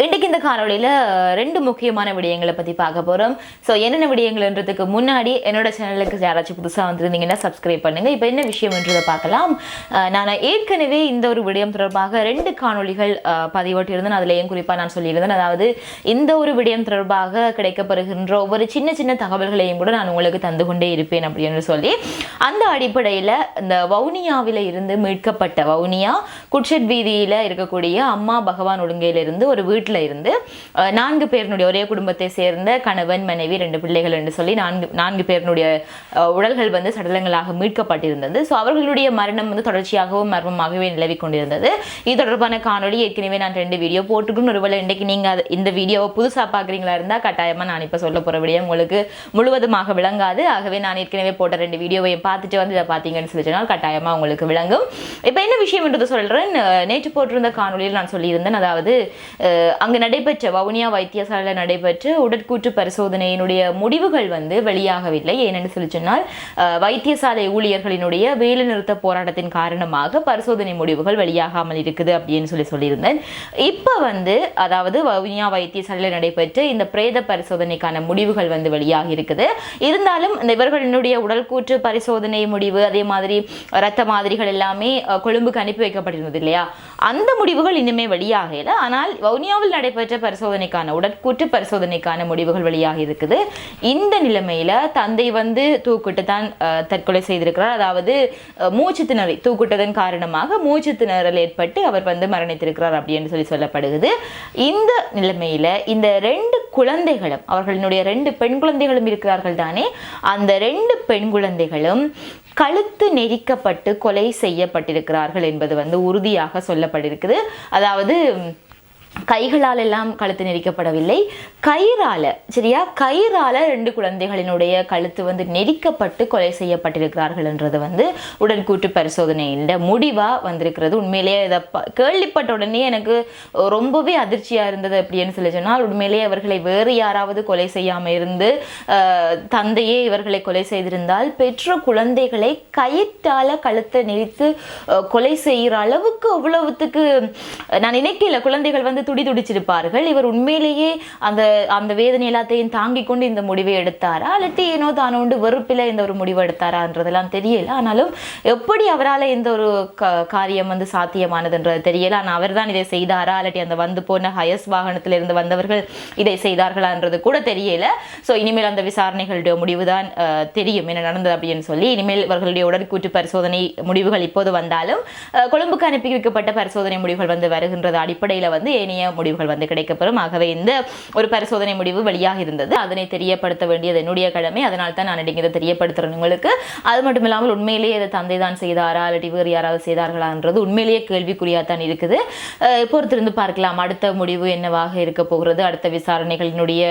இன்றைக்கு இந்த காணொளியில் ரெண்டு முக்கியமான விடயங்களை பற்றி பார்க்க போகிறோம் ஸோ என்னென்ன விடயங்கள்ன்றதுக்கு முன்னாடி என்னோட சேனலுக்கு யாராச்சும் புதுசாக வந்திருந்தீங்கன்னா சப்ஸ்கிரைப் பண்ணுங்கள் இப்போ என்ன விஷயம்ன்றதை பார்க்கலாம். நான் ஏற்கனவே இந்த ஒரு விடயம் தொடர்பாக ரெண்டு காணொளிகள் அஹ், அதில் அதுலேயும் குறிப்பாக நான் சொல்லியிருந்தேன். அதாவது இந்த ஒரு விடயம் தொடர்பாக கிடைக்கப்படுகின்ற ஒவ்வொரு சின்ன சின்ன தகவல்களையும் கூட நான் உங்களுக்கு தந்து கொண்டே இருப்பேன் அப்படின்னு சொல்லி அந்த அடிப்படையில் இந்த வவுனியாவில் இருந்து மீட்கப்பட்ட வவுனியா குட்ஷெட் வீதியில் இருக்கக்கூடிய அம்மா பகவான் ஒழுங்கையிலிருந்து ஒரு வீட்டில் இருந்து நான்கு பேரினுடைய ஒரே குடும்பத்தை சேர்ந்த கணவன் மனைவி ரெண்டு பிள்ளைகள் என்று சொல்லி நான்கு நான்கு பேரினுடைய அஹ், உடல்கள் வந்து சடலங்களாக மீட்கப்பட்டிருந்தது. ஸோ அவர்களுடைய மரணம் வந்து தொடர்ச்சியாகவும் மர்மமாகவே நிலவி கொண்டிருந்தது. இது தொடர்பான காணொளி ஏற்கனவே நான் ரெண்டு வீடியோ போட்டுக்கணும். ஒருவேளை இன்றைக்கு நீங்கள் இந்த வீடியோவை புதுசாக பார்க்குறீங்களா இருந்தால் கட்டாயமாக நான் இப்போ சொல்ல போகிற விடயம் உங்களுக்கு முழுவதுமாக விளங்காது. ஆகவே நான் ஏற்கனவே போட்ட ரெண்டு வீடியோவையும் பார்த்துட்டு வந்து இதை பார்த்தீங்கன்னு சொல்லி சொன்னால் கட்டாயமாக உங்களுக்கு விளங்கும். இப்போ என்ன விஷயம் என்றது சொல்கிறேன் நேற்று போட்டிருந்த காணொளியில் நான் சொல்லியிருந்தேன். அதாவது அஹ், அங்கு நடைபெற்ற வவுனியா வைத்தியசாலையில் நடைபெற்ற உடற்கூற்று பரிசோதனையினுடைய முடிவுகள் வந்து வெளியாகவில்லை. ஏனென்று சொல்லி சொன்னால் வைத்தியசாலை ஊழியர்களினுடைய வேலை நிறுத்த போராட்டத்தின் காரணமாக பரிசோதனை முடிவுகள் வெளியாகாமல் இருக்குது அப்படின்னு சொல்லி சொல்லியிருந்தேன். இப்போ வந்து அதாவது வவுனியா வைத்தியசாலையில் நடைபெற்ற இந்த பிரேத பரிசோதனைக்கான முடிவுகள் வந்து வெளியாகி இருக்குது. இருந்தாலும் இந்த இவர்களினுடைய உடல்கூற்று பரிசோதனை முடிவு அதே மாதிரி ரத்த மாதிரிகள் எல்லாமே கொழும்புக்கு அனுப்பி வைக்கப்பட்டிருந்தது இல்லையா? அந்த முடிவுகள் இன்னுமே வெளியாகல. ஆனால் வவுனியாவில் நடைபெற்ற பரிசோதனைக்கான உடற்கூற்று பரிசோதனைக்கான முடிவுகள் வெளியாக இருக்குது. இந்த நிலைமையில தந்தை வந்து தூக்கிட்டு தான் தற்கொலை செய்திருக்கிறார். அதாவது மூச்சு திணறி தூக்கிட்டதன் காரணமாக மூச்சு திணறல் ஏற்பட்டு அவர் வந்து மரணித்திருக்கிறார் அப்படின்னு சொல்லி சொல்லப்படுகிறது. இந்த நிலைமையில இந்த ரெண்டு குழந்தைகளும் அவர்களினுடைய ரெண்டு பெண் குழந்தைகளும் இருக்கிறார்கள் தானே அந்த ரெண்டு பெண் குழந்தைகளும் கழுத்து நெரிக்கப்பட்டு கொலை செய்யப்பட்டிருக்கிறார்கள் என்பது வந்து உறுதியாக சொல்லப்பட்டிருக்குது. அதாவது கைகளால் எல்லாம் கழுத்து நெரிக்கப்படவில்லை. கயிறால சரியா? கயிறால ரெண்டு குழந்தைகளினுடைய கழுத்து வந்து நெரிக்கப்பட்டு கொலை செய்யப்பட்டிருக்கிறார்கள் என்றது வந்து உடற்கூற்று பரிசோதனையின் முடிவா வந்திருக்கிறது. உண்மையிலேயே இதை கேள்விப்பட்ட உடனே எனக்கு ரொம்பவே அதிர்ச்சியா இருந்தது அப்படின்னு சொல்லி சொன்னால் உண்மையிலேயே அவர்களை வேறு யாராவது கொலை செய்யாம இருந்து தந்தையே இவர்களை கொலை செய்திருந்தால் பெற்ற குழந்தைகளை கயிற்றால கழுத்தை நெரித்து கொலை செய்கிற அளவுக்கு அவ்வளவுத்துக்கு நான் நினைக்கல குழந்தைகள் வந்து துடி துடிச்சிருப்பார்கள். இவர் உண்மையிலேயே அந்த அந்த வேதனை எல்லாத்தையும் தாங்கி கொண்டு இந்த முடிவை எடுத்தாரா? அல்லது ஏனோ தானோண்டு வெறுப்பில் இந்த ஒரு முடிவு எடுத்தாரான்றதெல்லாம் தெரியல. ஆனாலும் எப்படி அவரால் இந்த ஒரு க காரியம் வந்து சாத்தியமானதுன்றது தெரியல. ஆனால் அவர் தான் இதை செய்தாரா? இல்லாட்டி அந்த வந்து போன ஹயஸ் வாகனத்திலிருந்து வந்தவர்கள் இதை செய்தார்களான்றது கூட தெரியல. ஸோ இனிமேல் அந்த விசாரணைகளுடைய முடிவு தான் தெரியும் என்ன நடந்தது அப்படின்னு சொல்லி. இனிமேல் இவர்களுடைய உடற்கூற்று பரிசோதனை முடிவுகள் இப்போது வந்தாலும் கொழும்புக்கு அனுப்பி வைக்கப்பட்ட பரிசோதனை முடிவுகள் வந்து வருகின்றது அடிப்படையில் வந்து இணைய முடிவுகள் வந்து கிடைக்கப்பெறும். ஆகவே இந்த ஒரு பரிசோதனை முடிவு வெளியாக இருந்தது. அதனை தெரியப்படுத்த வேண்டியது என்னுடைய கடமை. அதனால் தான் நான் இன்னைக்கு இதை உங்களுக்கு. அது மட்டும் இல்லாமல் உண்மையிலேயே இதை தந்தை தான் செய்தாரா இல்லாட்டி வேறு யாராவது செய்தார்களான்றது உண்மையிலேயே கேள்விக்குறியாக தான் இருக்குது. பொறுத்திருந்து பார்க்கலாம். அடுத்த முடிவு என்னவாக இருக்க போகிறது? அடுத்த விசாரணைகளினுடைய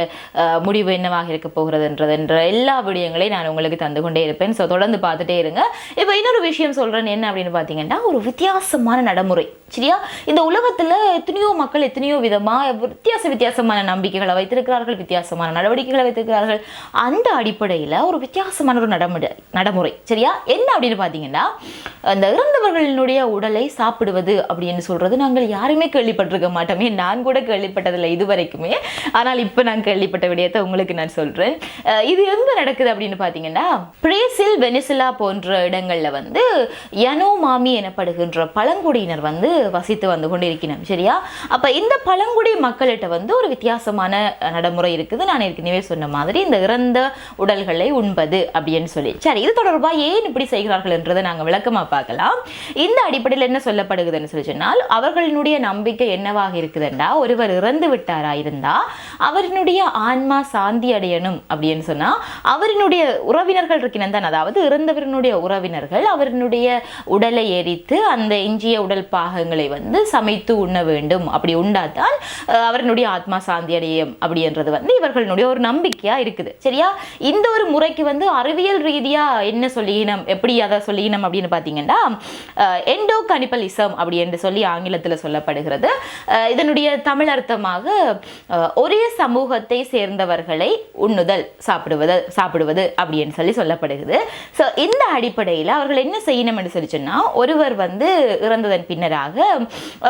முடிவு என்னவாக இருக்க போகிறதுன்றது என்ற எல்லா விடயங்களையும் நான் உங்களுக்கு தந்து கொண்டே இருப்பேன். ஸோ தொடர்ந்து பார்த்துட்டே இருங்க. இப்போ இன்னொரு விஷயம் சொல்கிறேன் என்ன அப்படின்னு பார்த்தீங்கன்னா ஒரு வித்தியாசமான நடைமுறை. சரியா? இந்த உலகத்தில் எத்தனையோ மக்கள் எத்தனையோ விதமாக வித்தியாச வித்தியாசமான நம்பிக்கைகளை வைத்திருக்கிறார்கள் வித்தியாசமான நடவடிக்கைகளை வைத்திருக்கிறார்கள். அந்த அடிப்படையில் ஒரு வித்தியாசமான ஒரு நடமுறை நடைமுறை. சரியா? என்ன அப்படின்னு பார்த்தீங்கன்னா அந்த இறந்தவர்களினுடைய உடலை சாப்பிடுவது அப்படின்னு சொல்கிறது நாங்கள் யாருமே கேள்விப்பட்டிருக்க மாட்டோமே. நான் கூட கேள்விப்பட்டதில்லை இது வரைக்குமே ஆனால் இப்போ நான் கேள்விப்பட்ட விடயத்தை உங்களுக்கு நான் சொல்கிறேன் இது எங்கே நடக்குது அப்படின்னு பார்த்தீங்கன்னா பிரேசில் வெனிசுலா போன்ற இடங்களில் வந்து யனோ மாமி எனப்படுகின்ற பழங்குடியினர் வந்து வசித்து வந்து கொண்டிருக்கிறோம் சரியா? அப்போ இந்த பழங்குடி மக்கள்கிட்ட வந்து ஒரு வித்தியாசமான நடைமுறை இருக்குது. நான் ஏற்கனவே சொன்ன மாதிரி இந்த இறந்த உடல்களை உண்பது அப்படின்னு சொல்லி. சரி இது தொடர்பாக ஏன் இப்படி செய்கிறார்கள் என்றதை நாங்கள் விளக்கமாக பார்க்கலாம். இந்த அடிப்படையில் என்ன சொல்லப்படுகிறதுன்னு சொல்லி சொன்னால் அவர்களினுடைய நம்பிக்கை என்னவாக இருக்குதுண்டா? ஒருவர் இறந்து விட்டாரா இருந்தால் அவரினுடைய ஆன்மா சாந்தி அடையணும் அப்படின்னு சொன்னால் அவரினுடைய உறவினர்கள் இருக்கினன் தான். அதாவது இறந்தவரினுடைய உறவினர்கள் அவரினுடைய உடலை எரித்து அந்த எஞ்சிய உடல் பாகங்களை வந்து சமைத்து உண்ண வேண்டும். அப்படி உண்டாதான் அவரினுடைய ஆத்மா சாந்தி அடையும் அப்படின்றது வந்து இவர்களுடைய ஒரு நம்பிக்கையாக இருக்குது. சரியா? இந்த ஒரு முறைக்கு வந்து அறிவியல் ரீதியாக என்ன சொல்லினோம் எப்படி அதை சொல்லினோம் அப்படின்னு பார்த்தீங்கன்னா எண்டோ கனிப்பலிசம் அப்படி என்று சொல்லி ஆங்கிலத்தில் சொல்லப்படுகிறது. இதனுடைய தமிழ் அர்த்தமாக ஒரே சமூகத்தை சேர்ந்தவர்களை உண்ணுதல் சாப்பிடுவது சாப்பிடுவது அப்படின்னு சொல்லி சொல்லப்படுகிறது. ஸோ இந்த அடிப்படையில் அவர்கள் என்ன செய்யணும் என்று சொல்லி ஒருவர் வந்து இறந்ததன் பின்னராக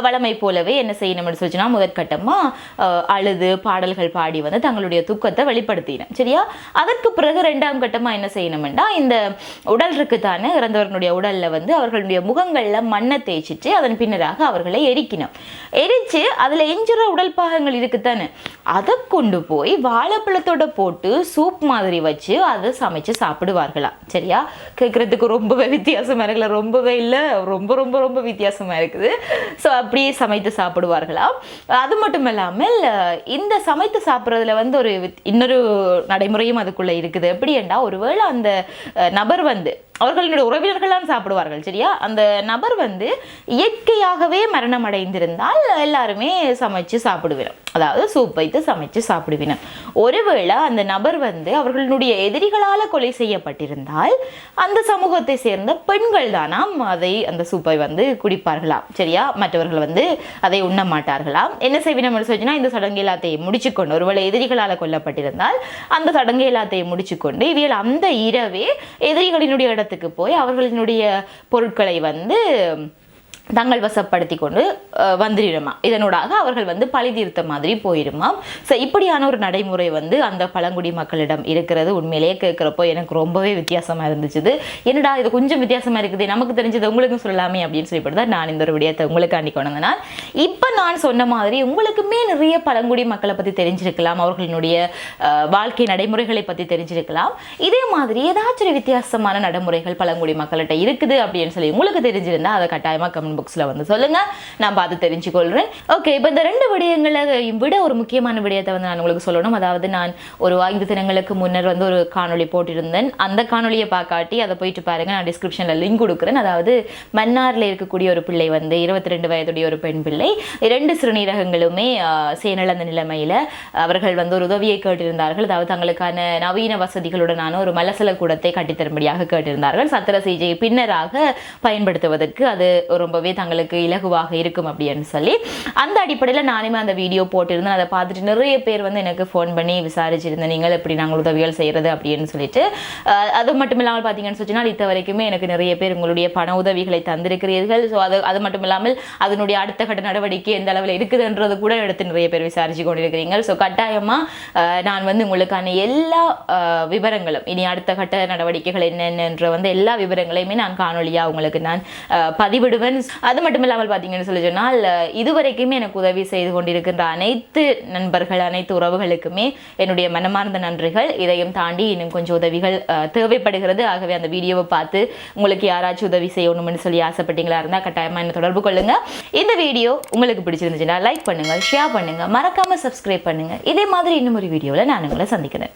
வளமை போலவே என்ன செய்யணும் என்று சொல்லி முதற்கட்டமாக அழுது பாடல்கள் பாடி வந்து தங்களுடைய துக்கத்தை வெளிப்படுத்தினோம். சரியா? அதற்கு பிறகு ரெண்டாம் கட்டமாக என்ன செய்யணும்னா இந்த உடல் இருக்குத்தானே இறந்தவர்களுடைய உடல்ல வந்து அவர்களுடைய முகங்களில் மண்ணை தேய்ச்சிட்டு அதன் பின்னராக அவர்களை எரிக்கணும். எரிச்சு அதில் எஞ்சுற உடல் பாகங்கள் இருக்குத்தானே அதை அதை கொண்டு போய் வாழைப்பழத்தோட போட்டு சூப் மாதிரி வச்சு அதை சமைச்சு சாப்பிடுவார்களாம். சரியா? கேட்கறதுக்கு ரொம்பவே வித்தியாசமா இருக்குல்ல? ரொம்பவே இல்லை. ரொம்ப ரொம்ப ரொம்ப வித்தியாசமா இருக்குது. ஸோ அப்படியே சமைத்து சாப்பிடுவார்களாம். அது மட்டும் இல்லாமல் இந்த சமைத்து சாப்பிட்றதுல வந்து ஒரு வித்- இன்னொரு நடைமுறையும் அதுக்குள்ள இருக்குது. எப்படி ஒருவேளை அந்த நபர் வந்து அவர்களுடைய உறவினர்கள்லாம் சாப்பிடுவார்கள் சரியா? அந்த நபர் வந்து இயற்கையாகவே மரணம் அடைந்திருந்தால் எல்லாருமே சமைச்சு சாப்பிடுவினோம். அதாவது சூப் வைத்து சமைச்சு சாப்பிடுவினோம். ஒருவேளை அந்த நபர் வந்து அவர்களுடைய எதிரிகளால் கொலை செய்யப்பட்டிருந்தால் அந்த சமூகத்தை சேர்ந்த பெண்கள் தானாம் அதை அந்த சூப்பை வந்து குடிப்பார்களாம். சரியா? மற்றவர்கள் வந்து அதை உண்ண மாட்டார்களாம். என்ன செய்வினம் சொன்னா இந்த சடங்கு எல்லாத்தையும் முடிச்சுக்கொண்டு ஒருவேளை எதிரிகளால் கொல்லப்பட்டிருந்தால் அந்த சடங்கு எல்லாத்தையும் முடிச்சுக்கொண்டு இவையில் அந்த இரவே எதிரிகளினுடைய இடத்துக்கு போய் அவர்களினுடைய பொருட்களை வந்து தங்கள் வசப்படுத்தி கொண்டு வந்துடுமா இதனூடாக அவர்கள் வந்து பழி தீர்த்த மாதிரி போயிடுமாம் ஸோ இப்படியான ஒரு நடைமுறை வந்து அந்த பழங்குடி மக்களிடம் இருக்கிறது உண்மையிலேயே கேட்குறப்போ எனக்கு ரொம்பவே வித்தியாசமாக இருந்துச்சு என்னடா இது கொஞ்சம் வித்தியாசமாக இருக்குது நமக்கு தெரிஞ்சது உங்களுக்கும் சொல்லலாமே அப்படின்னு சொல்லிட்டு தான் நான் இந்த ஒரு விடயத்தை உங்களுக்காண்டி கொண்டு வந்தேன் இப்போ நான் சொன்ன மாதிரி உங்களுக்குமே நிறைய பழங்குடி மக்களை பற்றி தெரிஞ்சிருக்கலாம் அவர்களினுடைய வாழ்க்கை நடைமுறைகளை பற்றி தெரிஞ்சிருக்கலாம். இதே மாதிரி ஏதாச்சும் ஒரு வித்தியாசமான நடைமுறைகள் பழங்குடி மக்கள்கிட்ட இருக்குது அப்படின்னு சொல்லி உங்களுக்கு தெரிஞ்சிருந்தால் அதை கட்டாயமாக கமெண்ட் புக்ஸில் வந்து சொல்லுங்கள் நான் பார்த்து தெரிஞ்சுக்கொள்கிறேன் ஓகே இப்போ இந்த ரெண்டு விடயங்களை விட ஒரு முக்கியமான விடயத்தை வந்து நான் உங்களுக்கு சொல்லணும். அதாவது நான் ஒரு ஐந்து தினங்களுக்கு முன்னர் வந்து ஒரு காணொளி போட்டிருந்தேன். அந்த காணொளியை பார்க்காட்டி அதை போயிட்டு பாருங்கள் நான் டிஸ்கிரிப்ஷனில் லிங்க் கொடுக்குறேன். அதாவது மன்னாரில் இருக்கக்கூடிய ஒரு பிள்ளை வந்து இருபத்தி ரெண்டு வயதுடைய ஒரு பெண் பிள்ளை. இரண்டு சிறுநீரகங்களுமே ஆஹ், செயலிழந்த நிலைமையில் அவர்கள் வந்து ஒரு உதவியை கேட்டிருந்தார்கள். அதாவது தங்களுக்கான நவீன வசதிகளுடனான ஒரு மலசல கூடத்தை கட்டித்தரும்படியாக கேட்டிருந்தார்கள். சத்திர சிகிச்சை பின்னராக பயன்படுத்துவதற்கு அது ரொம்ப ரொம்பவே தங்களுக்கு இலகுவாக இருக்கும் அப்படின்னு சொல்லி அந்த அடிப்படையில் நானுமே அந்த வீடியோ போட்டிருந்தேன். அதை பார்த்துட்டு நிறைய பேர் வந்து எனக்கு ஃபோன் பண்ணி விசாரிச்சிருந்தேன். நீங்கள் எப்படி நாங்கள் உதவிகள் செய்கிறது அப்படின்னு சொல்லிட்டு. அது மட்டும் இல்லாமல் பார்த்தீங்கன்னு சொன்னால் இத்த வரைக்குமே எனக்கு நிறைய பேர் உங்களுடைய பண உதவிகளை தந்திருக்கிறீர்கள். ஸோ அது அது மட்டும் இல்லாமல் அதனுடைய அடுத்த கட்ட நடவடிக்கை எந்த அளவில் இருக்குதுன்றது கூட எடுத்து நிறைய பேர் விசாரிச்சு கொண்டிருக்கிறீங்க ஸோ கட்டாயமாக நான் வந்து உங்களுக்கான எல்லா விவரங்களும் இனி அடுத்த கட்ட நடவடிக்கைகள் என்னென்னன்ற வந்து எல்லா விவரங்களையுமே நான் காணொலியாக உங்களுக்கு நான் பதிவிடுவேன். அது மட்டும் இல்லாமல் பார்த்தீங்கன்னு சொல்லி சொன்னால் இதுவரைக்குமே எனக்கு உதவி செய்து கொண்டிருக்கின்ற அனைத்து நண்பர்கள் அனைத்து உறவுகளுக்குமே என்னுடைய மனமார்ந்த நன்றிகள். இதையும் தாண்டி இன்னும் கொஞ்சம் உதவிகள் அஹ், தேவைப்படுகிறது. ஆகவே அந்த வீடியோவை பார்த்து உங்களுக்கு யாராச்சும் உதவி செய்யணும்னு சொல்லி ஆசைப்பட்டீங்களா இருந்தால் கட்டாயமாக என்ன தொடர்பு கொள்ளுங்க. இந்த வீடியோ உங்களுக்கு பிடிச்சிருந்துச்சுன்னா லைக் பண்ணுங்க ஷேர் பண்ணுங்க. மறக்காம சப்ஸ்கிரைப் பண்ணுங்க. இதே மாதிரி இன்னும் ஒரு வீடியோவில் நான் உங்களை சந்திக்கிறேன்.